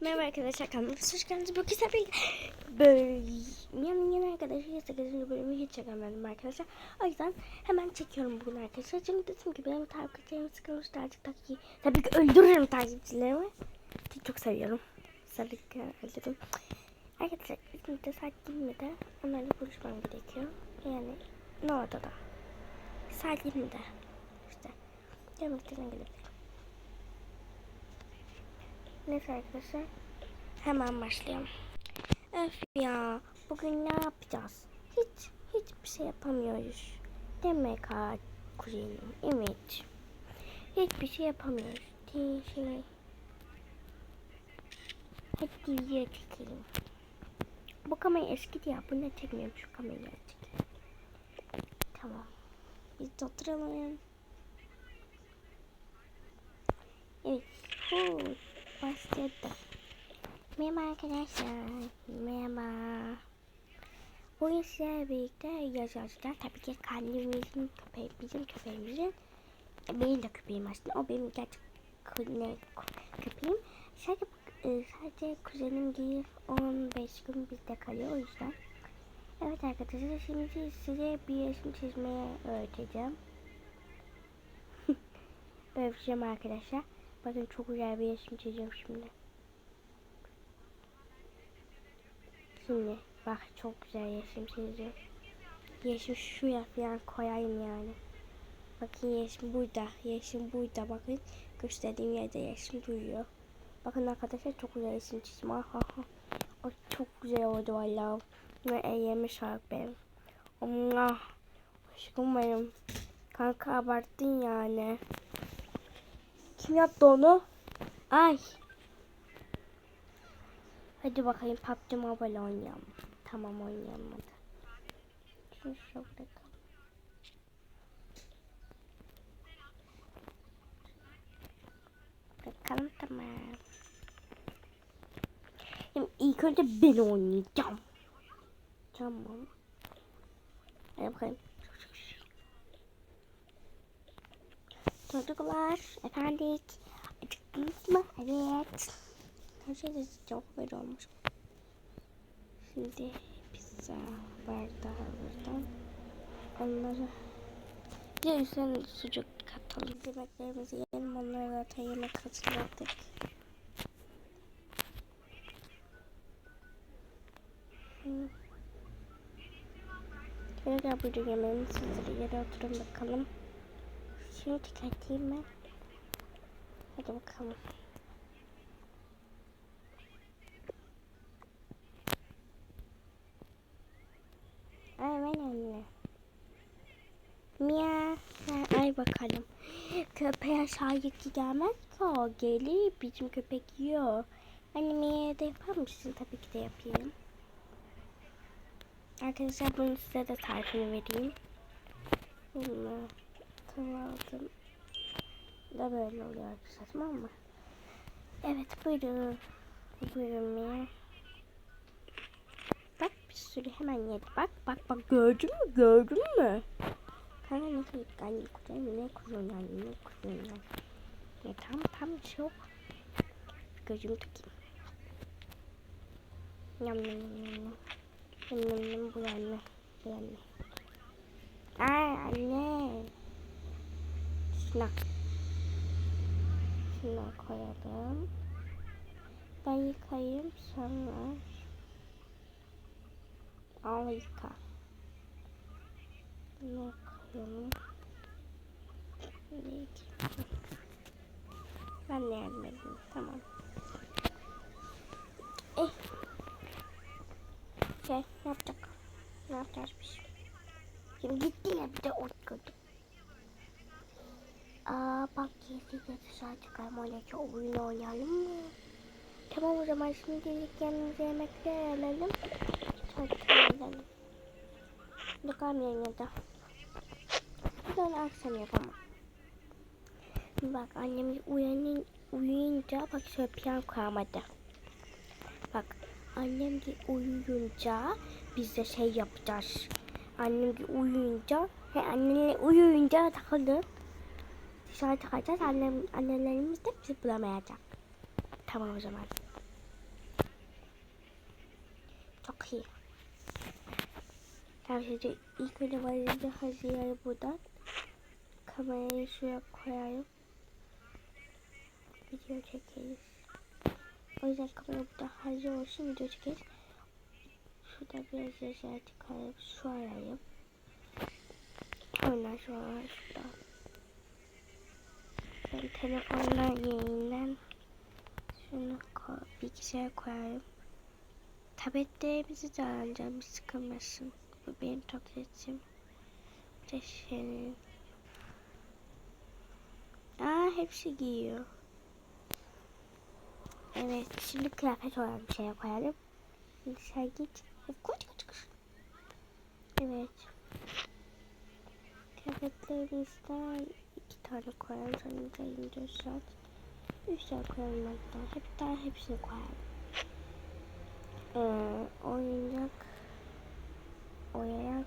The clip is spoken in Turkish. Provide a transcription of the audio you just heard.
Merhaba arkadaşlar kanalıma hoş geldiniz. Bugün size bir böyle yani yeni arkadaşlar 8. bölümü hiç çekemedim arkadaşlar. O yüzden hemen çekiyorum bugün arkadaşlar. Çünkü dedim ki benim takipçilerim sıkılmıştı artık tabii, tabii ki öldürürüm takipçilerimi. Çok seviyorum. Sarık öldürdüm. Arkadaşlar İzmir'de saat 20'de onlarla buluşmam gerekiyor. Yani ne orada da. Saat 20'de. İşte. Yemekten gelebilirim. Neyse arkadaşlar. Hemen başlayalım. Öf ya. Bugün ne yapacağız? Hiç hiçbir şey yapamıyoruz. Demek ha kuzenim. Evet. Hiçbir şey yapamıyoruz. Şey. Hadi video çekelim. Bu kamera eski ya. Bu ne çekmiyorum şu kamerayı çekelim. Tamam. Biz de oturalım. Evet. Huu. Başladı. Merhaba arkadaşlar. Merhaba. Bugün sizlerle birlikte yaşayacağız. Tabii ki kendimizin köpeği, bizim köpeğimizin. Benim de köpeğim aslında. O benim gerçek kü- köpeğim. Sadece, e, sadece kuzenim değil 15 gün bizde kalıyor o yüzden. Evet arkadaşlar şimdi size bir resim çizmeye öğreteceğim. Öğreteceğim arkadaşlar. Bakın çok güzel bir resim çizeceğim şimdi. Şimdi bak çok güzel resim çizeceğim. Yeşim şuraya falan koyayım yani. Bakın yeşim burada. Yeşim burada. Bakın gösterdiğim yerde yeşim duruyor. Bakın arkadaşlar çok güzel resim çizdim. Aha. O çok güzel oldu valla. Ve ellerimi şark benim. Allah. Aşkım benim. Kanka abarttın yani. Kim yaptı onu? Ay. Hadi bakayım PUBG Mobile oynayalım. Tamam oynayalım hadi. Şu şurada kal. Bakalım tamam. Şimdi ilk önce ben oynayacağım. Tamam. Hadi bakayım. Çocuklar, efendik. Acıktınız mı? Evet. Her şey de çok böyle olmuş. Şimdi pizza bardağı buradan. Onları de üstüne sucuk katalım. Yemeklerimizi yiyelim. Onları zaten yemek hazırladık. Şöyle gel buyurun yemeğimiz hazır. Yere oturun bakalım. Şunu çıkartayım ben. Hadi bakalım. Aynen anne. Mia. Ay bakalım. Köpeğe aşağı yıkı gelmez ki o. Gelir bizim köpek yiyor. Anne Mia'ya da yapar mısın? Tabii ki de yapayım. Arkadaşlar bunu size de tarifini vereyim. Bunu aldım. Da böyle oluyor arkadaşlar tamam mı? Evet buyurun. Buyurun Mia. Bak bir sürü hemen yedi. Bak bak bak gördün mü gördün mü? Kanka nasıl anne kuzenim ne kuzenim ne kuzenim. Ya tam tam çok. Gözümü tutayım. Yam yam yam yam. Yam yam yam bu anne. Bu anne. Ay anne. Şuna. Şuna koyalım. Ben yıkayayım sonra. Al yıka. Bunu koyalım. Ben de yardım edeyim. Tamam. Eh. Şey yapacak? Ne yapacağız biz? Şimdi gitti ya bir de ot gördüm. Aa bak keyifli de dışarı çıkalım oynayacak oyun oynayalım mı? Tamam o zaman şimdi ilk yanımıza yemekler alalım. Sonra çıkalım. Bakalım ya da. Bir tane akşam yapamam. Bak annem uyanın, uyuyunca bak şöyle piyan kalmadı. Bak annem de uyuyunca biz de şey yapacağız. Annem de uyuyunca he annemle uyuyunca takıldı. Dışarı çıkacağız. Annem, annelerimiz de bizi bulamayacak. Tamam o zaman. Çok iyi. Tamam şimdi ilk önce valizimi hazırlayayım buradan. Kamerayı şuraya koyayım. Video çekeriz. O yüzden kamera burada hazır olsun video çekeriz. Şurada biraz yaşar çıkarıp su arayayım. Ondan sonra şurada. Ben telefondan yayından şunu koy, bilgisayara koyarım. Tabletlerimizi de alacağım sıkılmasın. Bu benim tabletim. Bu da senin. Aa hepsi giyiyor. Evet şimdi kıyafet olan bir şeye koyalım. Şimdi sen git. Koş koş koş. Evet. Kıyafetlerimizden 他的快乐成就在你的小最小快乐满当 happy 大 happy 快乐。嗯，我应该，我应。